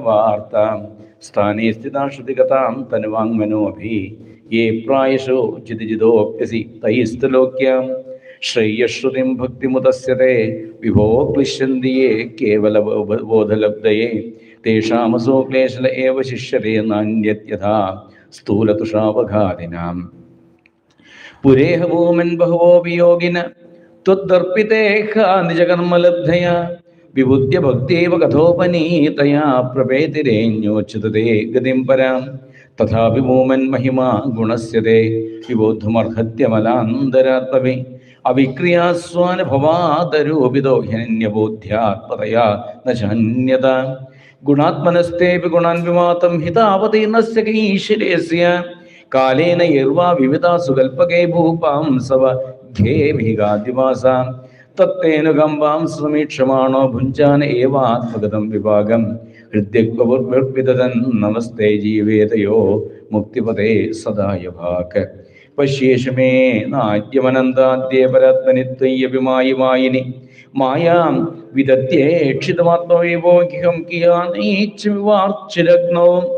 വാർത്താം സ്ഥാനേ സ്ഥിതാശ്രുതികതാം തനുവാങ്മനോഭി യേ പ്രായശോ ചിതിജിതോപ്യസി തൈസ്തുലോക്യാം ശ്രേയശ്രുതിം ഭക്തിമുദസ്യത്തെ വിഭോ ക്ലിശ്യന്തി യേ കേവല ബോധലബ്ധയെ തേഷാമസോ ക്ലേശല ഏവ ശിഷ്യത്തെ നാന്യത്യഥാ സ്ഥൂലതുഷാവഘാതിനാം പുരേഹ ഭൂമൻ ബഹവോ വിയോഗിന ത്വദ്ദർപ്പിതേഹ നിജകർമ്മലബ്ധയാ വിബുദ്ധ്യ ഭക്തിയേവ കഥോപനീതയാ പ്രഭേതിരേഞ്ഞോച്ചതേ ഗതിം പരാം. തഥാപി ഭൂമൻ മഹിമ ഗുണസ്യതേ. വിബോധമർഹത്യമലാന്തരാത്മവേ. അവിക്രിയാസ്വാനുഭവാതരൂപിതോ ഹ്യന്യബോധ്യാത്മതയാ നശന്യത ഗുണാത്മനസ്തേപി ഗുണാൻ വിമാതം ഹിതാവതീർണസ്യ കാലേന യർവാ വിവിധാസു കൽപ്പകേ ഭൂപാംസവ ഘേമികാദിവാസാം തത്തേനുകമ്പാം സമീക്ഷമാണോ ഭുഞ്ചാന ഏവാത്മഗതം വിഭാഗം? ഹൃദ്യഗ്വിതൻ നമസ്തേ ജീവേതയോ മുക്തിപദേ സദായ ഭാഗ് പശ്യേഷു മേ നാട്യമനന്താദ്യേ പരാത്മനിത്വയ്യഭിമായി മായിനി മായാം കിയാ കിയാനീച്ചുവാർച്ചിലഗ്നവും അദക്ഷമസ്വാച്ഛതമേരജോ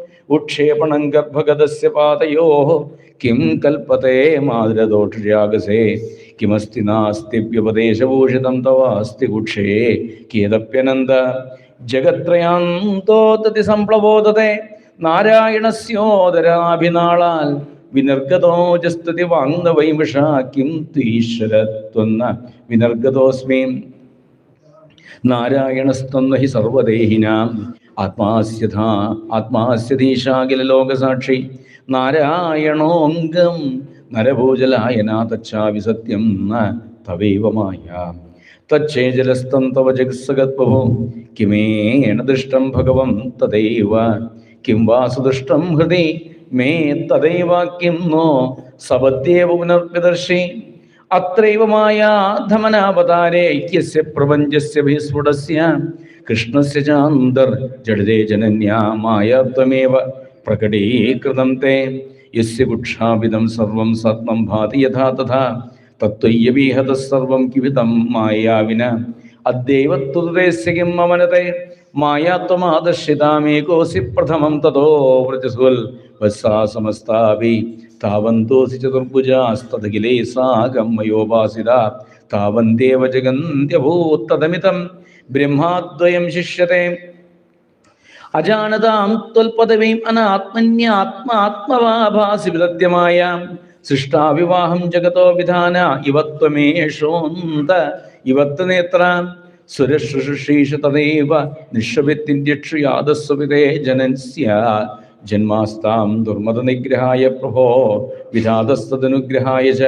ഉക്ഷേപണം ഗർഭഗതസ്യ പാതയോ. കിം കൽപ്പത്തെ മാതൃദോഷജാഗസേ കിമസ്തി നാസ്തിപ്യുപദേശഭൂഷിതം തവാസ്തി കുക്ഷേ. കേതപ്യനന്ദ. ജഗത്രയാന്തോതതി സംപ്ലവോദത്തെ നാരായണസ്യോദരാഭിനാളാൽ വിനർഗതോജസ്തുതി വാങ്ന വൈമിഷ കിം തീശ്വരത്വന്ന വിനർഗതോസ്മി. നാരായണസ്തന്ന ഹി സർവദേഹിനാം. ആത്മാസ്യഥ ആത്മാസ്യതീശാഖില ലോകസാക്ഷി. നാരായണോംഗം നരഭൂജലായനാതച്ചാവി സത്യം തവൈവമായ തച്ചേജലസ്തം തവ ജഗത്സഗത്വഭോ കിമേണ ദൃഷ്ടം ഭഗവം തദൈവ. കിം വാസുദൃഷ്ടം ഹൃദി മേ തദൈവാക്യം നോ സപദ്യേവ പുനർവിദർശി അത്രൈവമായ ധമനാവതാരേ ഐക്യസ്യ പ്രപഞ്ചസ്യ വിസ്ഫുടസ്യ കൃഷ്ണസ്യ ചാന്തർ ജഡിതേ ജനന്യാ മായാത്വമേവ പ്രകടീകൃതം തേ യസ്യ കുക്ഷാപിതം സർവം സത്മം ഭാതി യഥാ തഥാ തത്വയ്യവീഹത സർവം കിവിതം മായാവിന അദ്ദൈവത്വതേസ്യ കിം മമനത്തെ മായാത്വമാദർശിതാമേകോസി പ്രഥമം തതോ വ്രജസുൽ വത്സാ സമസ്താവി താവന്തോസി ചതുർഭുജാസ്തദഖിലേ സാകം മയോപാസിത താവന്തേവ ജഗന്ത്യഭൂത്തതമിതം ബ്രഹ്മാദ്വയം ശിഷ്യത്തെ അജാനതാം ത്വൽപദവീം അനാത്മന്യാത്മാത്മവാഭാസി വിദത്യമായ സൃഷ്ടാവിവാഹം ജഗതോ വിധാന ഇവത്വമേഷോന്ത ഇവത്ത് നേത്ര സുരശുശ്രീഷ തദൈവ നിഷവിത്തിന്യക്ഷുയാദസ്വവിതേ ജനൻസ്യ ജന്മാസ്താം ദുർമത നിഗ്രഹായ പ്രഭോ വിധാതസ്തനുഗ്രഹായ ച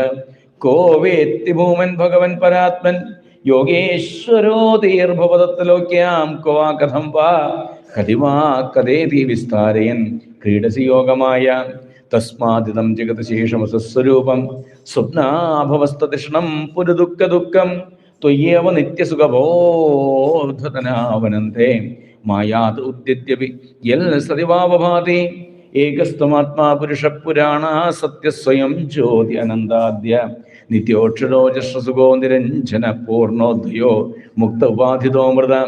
കോ വേത്തി ഭൂമൻ ഭഗവൻ പരാത്മൻ. യോഗേശ്വരോ തീർഭവതത്തിലോക്യാം കോ വാ. കഥം വാ കതിവാ കഥേതി വിസ്താരയൻ. ക്രീഡസി യോഗമായ. തസ്മാതിതം ജഗത് ശേഷമസസ്വരൂപം സ്വപ്നാഭവസ്തൃഷ്ണം പുരുദുഃഖ ദുഃഖം ത്വയ്യേവ നിത്യസുഖബോധതനാവനന്തേ. മായാത് ഉദ്യത്യപി യൽ സതിവാവഭാതി ഏകസ്ത്വമാത്മാ പുരുഷ പുരാണ സത്യസ്വയം ജ്യോതി അനന്താദ്യ. നിത്യോക്ഷരോജസ്രസുഗോ നിരഞ്ജന പൂർണോദ്യോ മുക്ത ഉപാധിതോ മൃത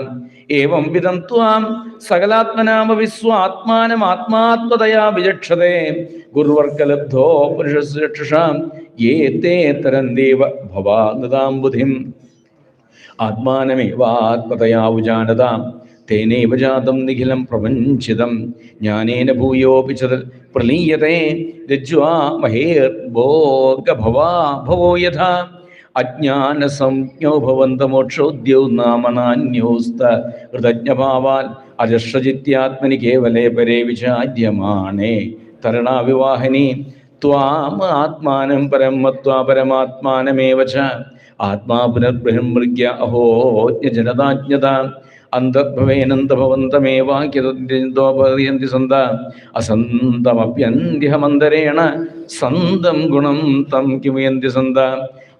ഏവം വിധം ത്വാം സകലാത്മനാമ സ്വാത്മാനമാത്മാത്മതയാ വിചക്ഷതേ. ഗുരുവർക്കലബ്ധോ പുരുഷസുരക്ഷാം യേ തേ തരന്തേവ ബുധിം. ബുദ്ധിം ആത്മാനമേവാത്മതയാ ഉജാനതാം. തേനൈവ ജാതം നിഖിലം പ്രപഞ്ചിതം. ജ്ഞാനേന ഭൂയോപി ചതൽ പ്രലീയത്തെ രജ്വാ മഹേർഭോഗഭവാ ഭവോ യഥാ. അജ്ഞാനസംജ്ഞോ ഭവന്ത മോക്ഷോദ്യൗ നാമനാന്യോസ്ത കൃതജ്ഞഭാവാൽ അജഷജിത്യാത്മനി കേവലേ പരേ വിചാര്യമാണേ തരണാവിവാഹിനി ത്വാം ആത്മാനം പരമത്വാ പരമാത്മാനമേവ ആത്മാ പുനർബ്രഹ്മൃഗ്യ അഹോജ്ഞ ജനതാജ്ഞത അന്തർഭവേനന്തഭവന്തമേവാക്യതോപയന്തി സന്ത. അസന്തമപ്യന്തിഹമന്തരേണ സന്തം ഗുണം തം കിമയന്തി സന്ത.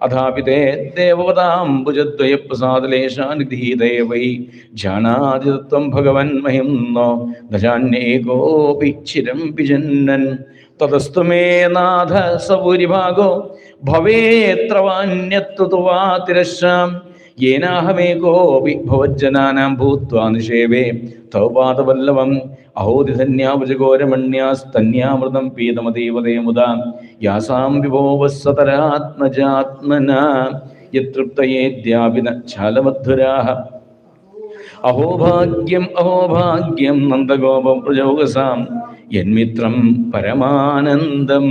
അഥാപി തേ ദേവതാംബുജദ്വയപ്രസാദലേശാനിധീതേ ഭഗവൻ മഹിം നോ. നജാന്യേകോപി ചിരം വിജന്നൻ തതസ്തു മേ നാഥ സൗരിഭാഗോ. ഭവേത്രവാന്യത്തു വാ തിരശ്ശാം യേനാഹമേകോപി ഭവജ്ജനാനാം ഭൂത്വാ നിഷേവേ. തവ പാദവല്ലഭം അഹോദിധന്യാവജഘോരമണ്യാസ്തന്യാമൃതം പീതമതീവതേമുദ യാസാം വിഭോവസ്സതരാത്മജാത്മന യതൃപ്തയേദ്യാപിന ഛാലമധുരാः അഹോഭാഗ്യം അഹോഭാഗ്യം നന്ദഗോപം യന്മിത്രം പരമാനന്ദം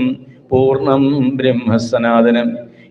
പൂർണം ബ്രഹ്മസനാതനം.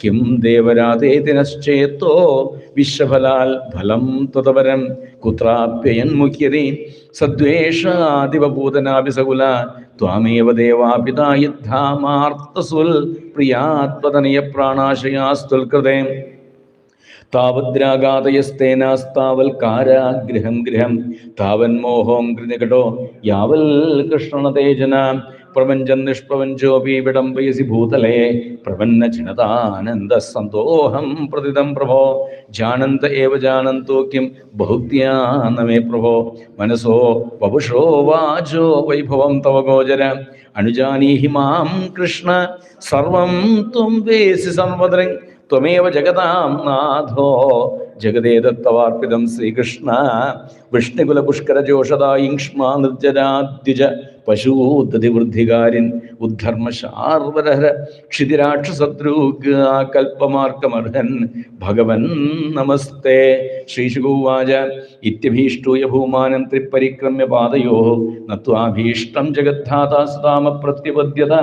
കിം ദേവരാതേതിനശ്ചേത്തോ വിശ്വഫലാൽ ഫലം ത്വതപരം കുത്രാപ്യയന്മുഖ്യതി സദ്വേഷാദിവഭൂതനാഭിസകുല ത്വാമേവ ദേവാപിതായുദ്ധാമാർത്തസുൽ പ്രിയാത്വതനയ പ്രാണാശയാസ്തുൽകൃതേ താവദ്രാഗാതയസ്തേനാസ്താവൽ കാരാഗ്രഹം ഗൃഹം താവൻ മോഹോം കൃതികടോ യാവൽ കൃഷ്ണതേജന പ്രപഞ്ചം നിഷ്പ്രപഞ്ചോപി വിടംബയസി ഭൂതലേ. പ്രപന്ന ചിണതാനന്ദ സന്തോഹം പ്രതിതം പ്രഭോ. ജാനന്ത ഏവ ജാനന്തോ കിം ബഹുദ്യാ നമേ പ്രഭോ. മനസോ വപുഷോ വാചോ വൈഭവം തവ ഗോചര. അനുജാനീഹി മാം കൃഷ്ണ. സർവം ത്വം വേസി സർവദൃങ് ത്വമേവ ജഗതാം നാഥോ. ജഗദേതത്തവാർപ്പിതം ശ്രീകൃഷ്ണ. വിഷ്ണുകുല പുഷ്കര ജോഷദായിങ്ഷ്മാ നിർജരാദ്യുജ പശൂദതിവൃദ്ധികാരിൻ ഉദ്ധർമ്മശാർവരഹര ക്ഷിതിരാക്ഷസദ്രൂകൽപ്പമാർക്കമർഹൻ ഭഗവൻ നമസ്തേ. ശ്രീശുഗോവാച ഇത്യഭീഷ്ടൂയ ഭൂമാനം ത്രിപരിക്രമ്യ പാതയോ നത്വാഭീഷ്ടം ജഗദ്ധാതാ സുതാമ പ്രത്യപദ്യത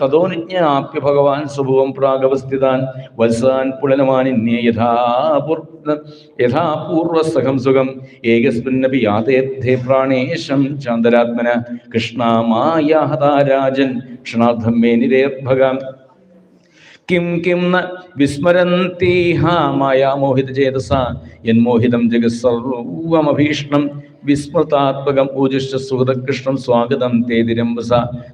തതോ നിജ്ഞാപ്യ ഭഗവാൻ സ്വഭുവം പ്രാഗവസ്ഥിതാൻ വത്സാൻ പുലനമാനിന്യേ യഥാപൂർ യഥാപൂർവസഖം സുഖം. ഏകസ്മിന്നപി യാതേദ്ധേ പ്രാണേശം ചാന്തരാത്മന കൃഷ്ണാമായാഹതാരാജൻ ക്ഷണാർത്ഥം മേ നിരേർഭഗം. കിം കിം ന വിസ്മരന്തീഹ മായാമോഹിത ചേതസ. യന്മോഹിതം ജഗത്സർവമഭീഷണം വിസ്മൃതാത്മകം പൂജിഷ്ട സുഹൃതകൃഷ്ണം സ്വാഗതം തേതിരംബസ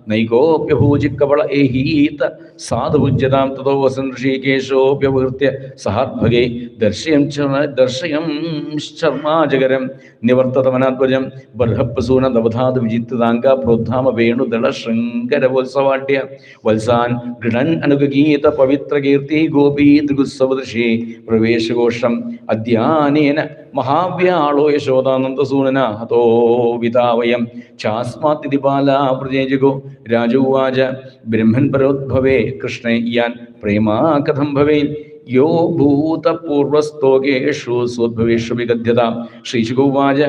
നൈകോപ്യഭൂജിക്കവള ഏഹീത. സാധുഭുജ്യതാം തതോ വസൻ ഋഷികേശോപ്യവൃത്യ സഹാത്ഭഗേ ദർശയം ദർശയം ശർമാജകരം. നിവർത്തതമനാത്വജം ബർഹപ്പസൂന നവധാത് വിജിത്താംഗ പ്രോദ്ധാമ വേണുദള ശൃംഗരവോത്സവാഢ്യ വത്സാൻ ഗൃണൻ അനുഗീത പവിത്രകീർത്തി ഗോപീ ദൃഗുത്സവദൃശി. പ്രവേശഘോഷം അദ്യാനേന മഹാവ്യാളോ യശോദാനന്ദസൂനന ഹതോ വിതാവയം ചാസ്മാതിഥി ബാലാ പ്രജേജഗോ. രാജുവാച ബ്രഹ്മൻ പരോദ്ഭവേ കൃഷ്ണേ ഇയാൻ പ്രേമാ കഥം ഭവേ യോ ഭൂതപൂർവസ്തോകേഷു സ്വദ്ഭവേഷു വിഗദ്ധ്യത ശ്രീശുഗോവാച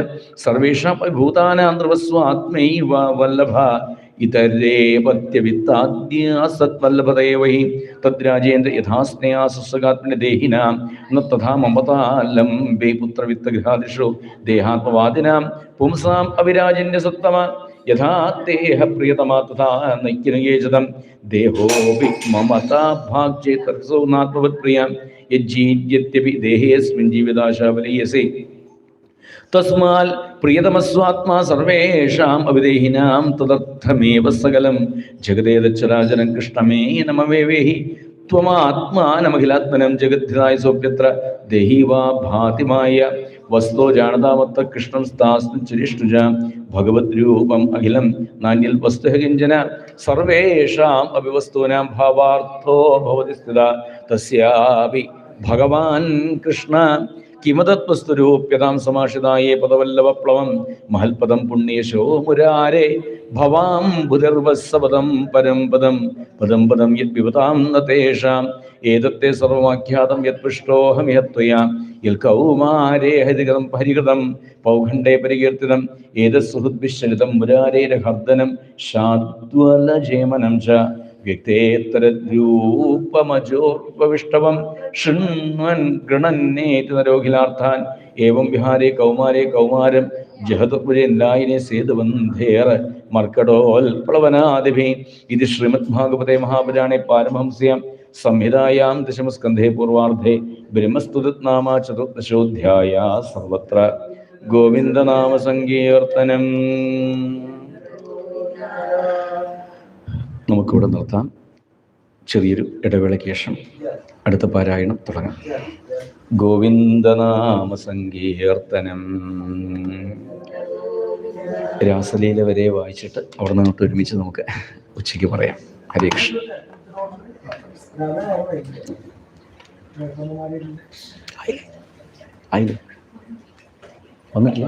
സർവേഷാം ഭൂതാനാന്ധ്രവസ്വാത്മൈവ വല്ലഭ. ഇതരേപത്യവിത്താദ്യാസത്വല്ലഭതേ വൈ തദ്രാജേന്ദ്ര യഥാസ്നേഹാ സുസ്വകാത്മന ദേഹിനാം ന തഥാ മമതാലംബേ പുത്രവിത്തഗൃഹാദിഷു ദേഹാത്മവാദിനാം പുംസാം അവിരാജന്യ സത്തമ യഥാ ദേഹ പ്രിയതമാ തഥാ നൈക്യനയേചതം ദേഹോപി മമതാ ഭാഗ്യേതർസോ നാത്മവത് പ്രിയാം യജ്ജീര്യത്യപി ദേഹേസ്മിൻ ജീവിതാശാവലീയസേ തസ്മാൽ പ്രിയതമസ്വാത്മാ സർവേഷാം അവിദേഹിനാം തദർത്ഥമേവ സകലം. ജഗദേതച്ചരാചരം കൃഷ്ണമേ നമവേവേഹി ത്വമാത്മാനമഖിലാത്മനം ജഗദ്ധിതായ സോപ്യത്ര ദേഹി വാ ഭാതിമായ. വസ്തോ ജാനതാമത്ത കൃഷ്ണം സ്ഥാസ്തു ചരിഷ്ടുജ ഭഗവത് രൂപം അഖിലം നാന്യൽ വസ്തുഹകിഞ്ചന സർവേഷാം അഭിവസ്തൂനാം ഭാവാർത്ഥോ ഭവതി സ്ഥിത. തസ്യാപി ഭഗവാൻ കൃഷ്ണ. കിമതത്വസ്തുരൂപ്യതാം സമാഷിതായേ പദവല്ലവപ്ലവം മഹൽപദം പുണ്യേശോ മുരാരേ. ഭവാം ബുധർവസ്സപദം പരം പദം. പദം പദം യത് നേഷാം ഏതത്തെ സർവമാഖ്യാതം യത് പൃഷ്ടോഹമിഹ ത്വയാ. യൽ കൗമാരേ ഹരികൃതം ഹരികൃതം പൗഖണ്ഡേ പരികീർത്തിതം. ഏതസുഹൃദ്വിശ്ചലിതം മുരാരേരഹർദനം ശാദ്വലജേമനം ച. വ്യക്തേത്തരൂപമജോർപവിഷ്ടവം ശൃണ്വൻ ഗൃണന്നേറ്റ് നരോഖിലാർത്ഥാൻ ഏവം വിഹാരെ കൗമാരെ കൗമാരം ജഹതുപുരേന്ദ്രായിനെ സേതുവന്ധേർ മർക്കടോൽപ്ലവനാദിഭി ഇത് ശ്രീമദ് ഭാഗവതേ മഹാപുരാണെ പാരമഹംസ്യം സംഹിതായാം ദശമസ്കന്ധേ പൂർവാർദ്ധേ ബ്രഹ്മസ്തുതനാമ ചതുർദശോധ്യായ സർവത്ര. ഗോവിന്ദനാമ സങ്കീർത്തനം. നമുക്കിവിടെ നിർത്താം. ചെറിയൊരു ഇടവേളയ്ക്ക് ശേഷം അടുത്ത പാരായണം തുടങ്ങാം. ഗോവിന്ദനാമ സങ്കീർത്തനം രാസലീല വരെ വായിച്ചിട്ട് അവിടെ നിന്നിട്ട് ഒരുമിച്ച് നമുക്ക് ഉച്ചയ്ക്ക് പറയാം. ഹരേ കൃഷ്ണ. വന്നിട്ടില്ല.